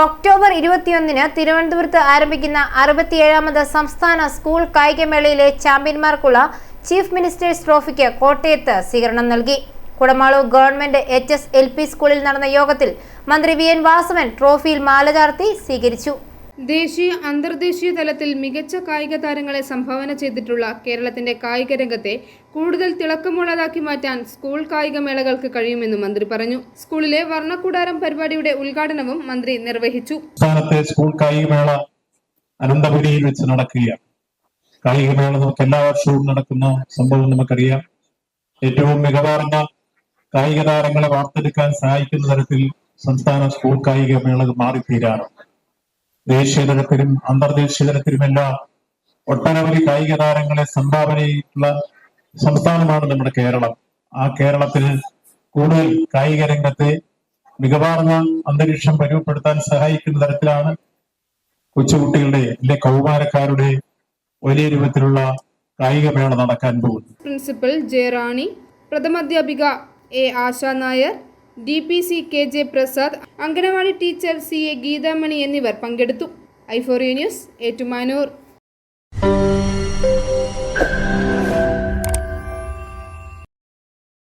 October ഇരുപത്തിയൊന്നിന് തിരുവനന്തപുരത്ത് ആരംഭിക്കുന്ന അറുപത്തിയേഴാമത് സംസ്ഥാന സ്കൂൾ കായികമേളയിലെ ചാമ്പ്യന്മാർക്കുള്ള ചീഫ് മിനിസ്റ്റേഴ്സ് ട്രോഫിക്ക് കോട്ടയത്ത് സ്വീകരണം നൽകി. Kudamaloor government H S L P സ്കൂളിൽ നടന്ന യോഗത്തിൽ മന്ത്രി വി എൻ വാസവൻ ട്രോഫിയിൽ മാല ചാർത്തി സ്വീകരിച്ചു. ദേശീയ അന്തർദേശീയ തലത്തിൽ മികച്ച കായിക താരങ്ങളെ സംഭാവന ചെയ്തിട്ടുള്ള കേരളത്തിന്റെ കായിക രംഗത്തെ കൂടുതൽ തിളക്കമുള്ളതാക്കി മാറ്റാൻ സ്കൂൾ കായിക മേളകൾക്ക് കഴിയുമെന്ന് മന്ത്രി പറഞ്ഞു. സ്കൂളിലെ വർണക്കൂടാരം പരിപാടിയുടെ ഉദ്ഘാടനവും മന്ത്രി നിർവഹിച്ചു. സംസ്ഥാനത്തെ സ്കൂൾ കായികമേള അനന്തപുരിയിൽ വെച്ച് നടക്കുകയാണ്. കായികമേള നമുക്ക് എല്ലാ വർഷവും നടക്കുന്ന സംഭവം നമുക്കറിയാം. ഏറ്റവും മികവാർന്ന കായിക താരങ്ങളെ വാർത്തെടുക്കാൻ സഹായിക്കുന്ന തരത്തിൽ സംസ്ഥാന സ്കൂൾ കായികമേള മാറിത്തീരാണ് ദേശീയ തലത്തിലും അന്തർദേശീയ തലത്തിലുമെല്ലാം ഒട്ടനവധി കായിക താരങ്ങളെ സംഭാവന ചെയ്തിട്ടുള്ള സംസ്ഥാനമാണ് നമ്മുടെ കേരളം. ആ കേരളത്തിൽ കൂടുതൽ കായിക രംഗത്തെ മികവാർന്ന അന്തരീക്ഷം പരിമപ്പെടുത്താൻ സഹായിക്കുന്ന തരത്തിലാണ് കൊച്ചുകുട്ടികളുടെ അല്ലെ കൗമാരക്കാരുടെ വലിയ രൂപത്തിലുള്ള കായികമേള നടക്കാൻ പോകുന്നത്. Principal Jayarani പ്രഥമാധ്യാപിക A Asha Nair D P C K J Prasad anganwadi teacher C A Geethamani എന്നിവർ പങ്കെടുത്തു. ഐഫോറിയ ന്യൂസ് ഏറ്റുമാനൂർ.